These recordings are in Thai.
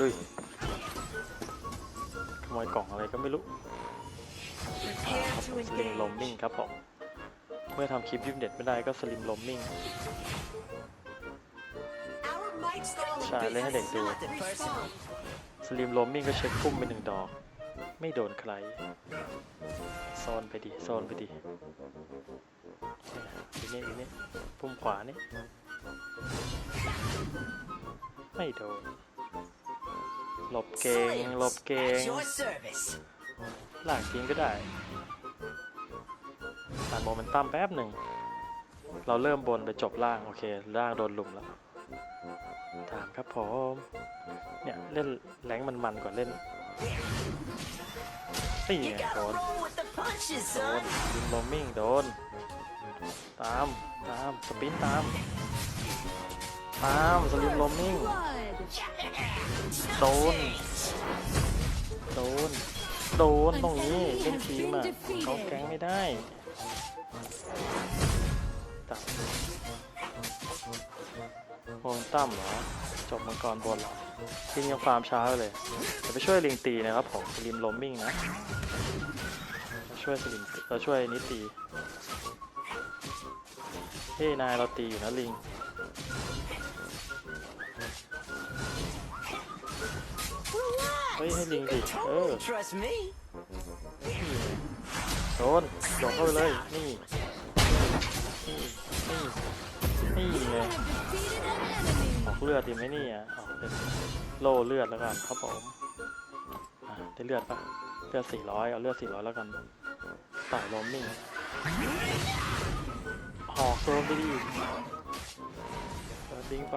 ลุยขโมยกล่องอะไรก็ไม่รู้ครับ to ผมสลิงลมมิ่งครับผม เมื่อทำคลิปยิมเด็ดไม่ได้ก็สลิงลมมิ่ง Our might stall Try in lên business để is được. not the personal. สลิมลมมิ่งก็เช็คพุ่มไปหนึ่งดอก ไม่โดนใครโซนไปดิโซนไปดิทีนี้ทีนี้พุ่มขวานี่ไม่โดน หลบเก่งหลบเก่ง At your service. หลากทิ้งก็ได้ตัดโมเมนตัมแป๊บหนึ่ง เราเริ่มบนไปจบล่าง โอเค ล่างโดนลุมแล้วตามครับผม เนี่ยเล่นแรงมันๆก่อนเล่นนี่ไง You gotta โดน roll with the punches, โดน son. ยิงโรมมิ่งโดน ตาม ตาม สปินตาม ตาม สลิมโรมมิ่ง โดน โดน โดนตรงนี้เล่นทีมอะเขาแก๊งไม่ได้ตัดโมงตั้มเหรอ จบมังกรบนเหรอลิงยังฟาร์มช้าเลยเดี๋ยวไปช่วยลิงตีนะครับผมสลิมลมมิ่งนะเราช่วยสลิมเราช่วยนิตีเฮ้ยนายเราตีอยู่นะลิง เฮ้ยให้ลิงดิเออ Totally trust me. นี่ไงโดนโดนเข้าไปเลยนี่นี่นี่นี่ไงออกเลือดดีไหมเนี่ยออกเป็นโล่เลือดแล้วกันครับผมอะได้เลือดปะเลือด400เอาเลือด400แล้วกันต่ายลมนิ่งหอกโซมไปดิเปิดดิงไป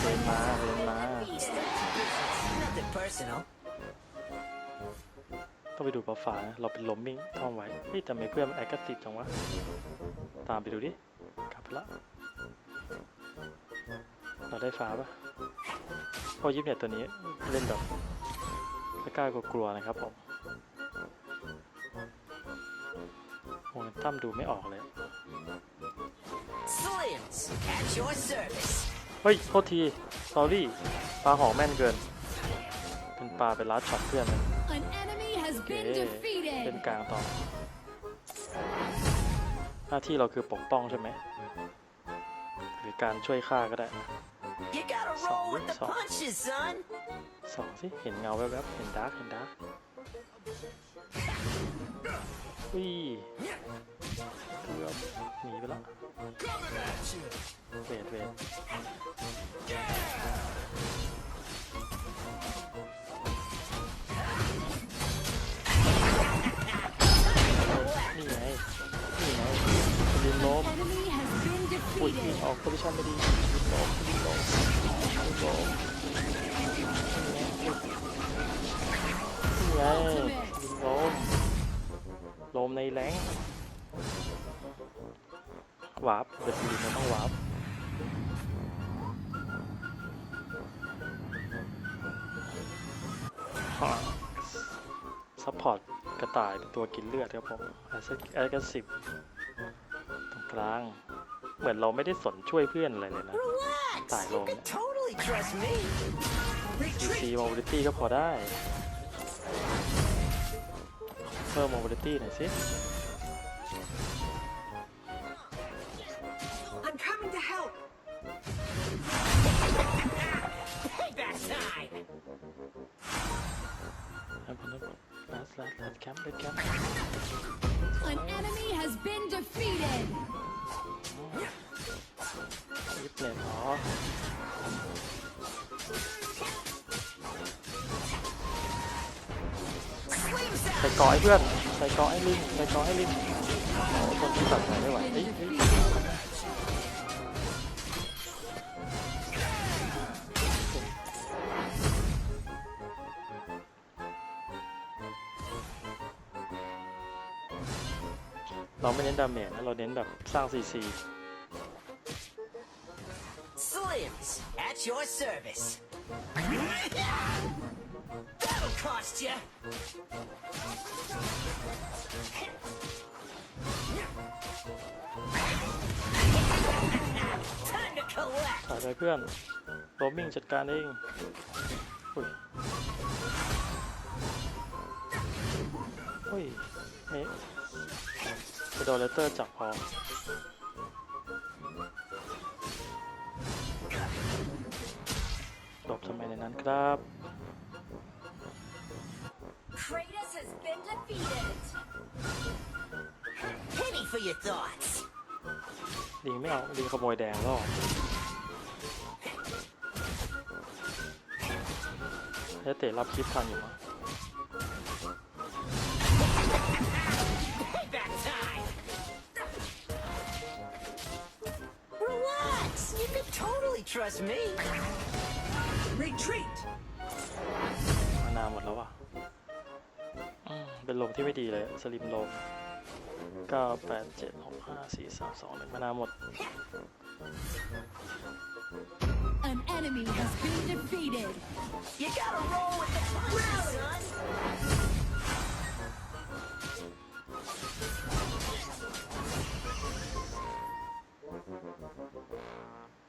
เดินมาเดินมา Nothing personal. ต้องไปดูบัฟฟ้านะเราเป็นลมมิ่งท่องไว้เฮ้ยทำไมเพื่อนมันแอคทีฟจังวะ ตามไปดูดิ กลับไปละ เราได้ฟ้าปะเพราะยิปเนี่ยตัวนี้เล่นแบบไม่กล้ากลัวๆนะครับผมโมเมนตัมดูไม่ออกเลย Slims, at your service. เฮ้ยโทษที s อรี่ปลาหอกแม่นเกินเป็นปลาเป็นลัดช็อตเพื่อนนะ An enemy has โอเค been เล่น defeated. กลางต่อ หน้าที่เราคือปกป้องใช่ไหมหรือการช่วยฆ่าก็ได้ You gotta Sorry, roll with the sorry. punches, son. สองสิ เห็นเงาแวบๆ เห็นดาร์กเห็นดาร์กอุ้ยเกือบหนีไปแล้วเวทเวทนี่ไง นี่ไงลินโลม Enemy has been อุ้ย defeated. ออกโพซิชั่นไม่ดีลินโลมลินโลมลินโลม แรงวาร์ปเดอะซีมันต้องวาร์ปซัพพอร์ตกระต่ายเป็นตัวกินเลือดครับผมแอสแอสสิบตรงกลาง เหมือนเราไม่ได้สนช่วยเพื่อนอะไรเลยนะ Relax. Tải You lồn can đấy. totally trust me. CC mobility ก็พอได้ เพิ่ม mobility หน่อยสิ I'm coming to help. Payback time. ครับผมนะลัดลัดลัดแคมป์ลัดแคมป์ An enemy has been defeated. ยิบเนี่ยอ๋อ Slims ใส่เกาะให้เพื่อนใส่เกาะให้ลิงใส่เกาะให้ลิงโอ้คนที่ตัดสายไม่ไหวเฮ้ยเฮ้ยเราไม่เน้นดาเมจนะเราเน้นแบบสร้าง CC Slims, at your service. That'll cost you. ไปเพื่อนโรมิงจัดการเองอุ้ยอุ้ยเอ๊ะไปโดนเลเตอร์จับพอหลบทำไมในนั้นครับ has been defeated. Penny for your thoughts. ลิงไม่เอาลิงขโมยแดงแล้วเหรอแล้วเตะรับคลิปทันอยู่มั้ง Payback time. Relax. You can totally trust me. Retreat. มานานหมดแล้วว่ะอืม เป็นลมที่ไม่ดีเลยสลิมลม9 8 7 6 5 4 3 2 1มานานหมด An enemy has been defeated. You gotta roll with the punches, son.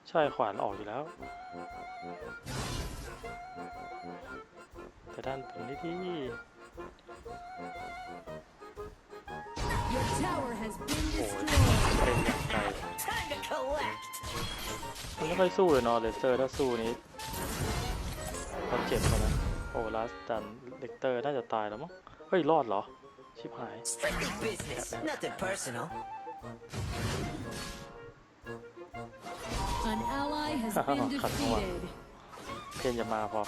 ใช่ขวานออกอยู่แล้ว แต่ด้านบนนี่ที่ Your tower has been โอ้ย destroyed. เป็นอย่างไกล Time to collect. มันไม่ค่อยสู้เลยเนาะเลเซอร์ถ้าสู้นี้เขาเจ็บแล้วนะโอ้ลัสดันเลกเตอร์น่าจะตายแล้วมั้งเฮ้ย รอดเหรอ ชิบหาย Strictly business, nothing personal. An ally has been Cut one. defeated. เพนจะมาพอ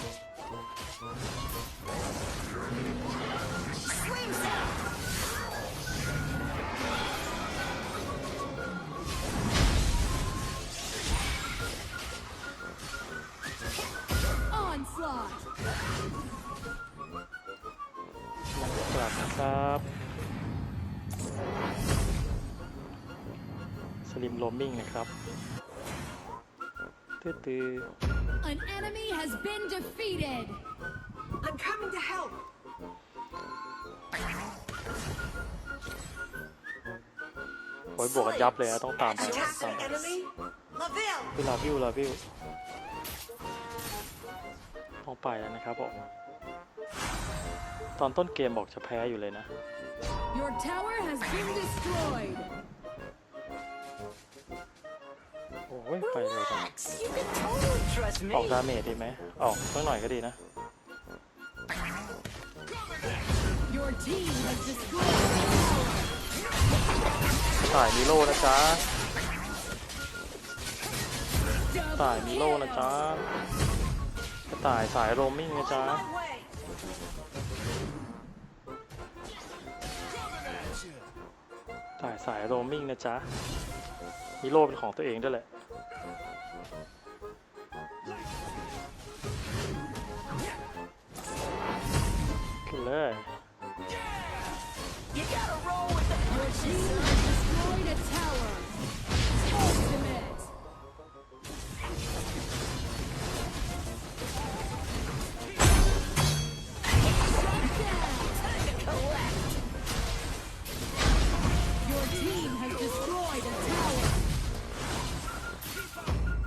สลิมโรมมิ่งนะครับตื้อตื้อ An enemy has been defeated. I'm coming to help. โอ้ยบวกกันยับเลยอะต้องตามไป Attack ตาม the ไป enemy. Laville. วิลาวิวลาวิวต้องไปแล้วนะครับผมตอนต้นเกมบอกจะแพ้อยู่เลยนะ Your tower has been destroyed. อ้ยไปเร็วจัง Relax. You can totally trust ออก me. ดาเมจดีไหมออกสักหน่อยก็ดีนะ Your team has destroyed. สายมีโลนะจ๊ะ Double สายมีโลนะจ๊ะ kill. กระต่ายสายโรมมิ่งนะจ๊ะ On my way. สายสายโรมมิ่งนะจ๊ะ มีโลเป็นของตัวเองด้วยแหละ a tower.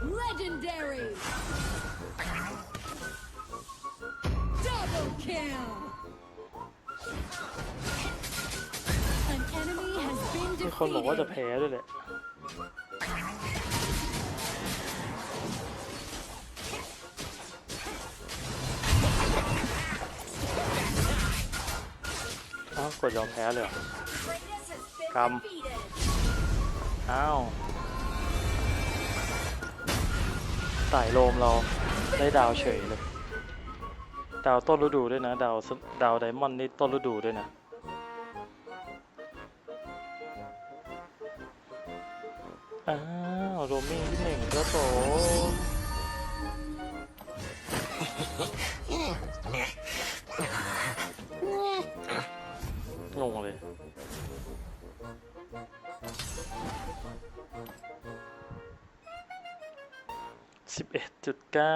Legendary. Double kill. คนบอกว่าจะแพ้ด้วยแหละอ้าวกดยอมแพ้เลยเหรอ Kratos has been Come. defeated. อ้าวสายโลมเราได้ดาวเฉยเลย ดาวต้นฤดูด้วยนะ ดาวดาวไดมอนด์นี่ต้นฤดูด้วยนะ โรมมิ่งที่หนึ่งแล้วโถงงเลยสิบเอ็ดจุดเก้า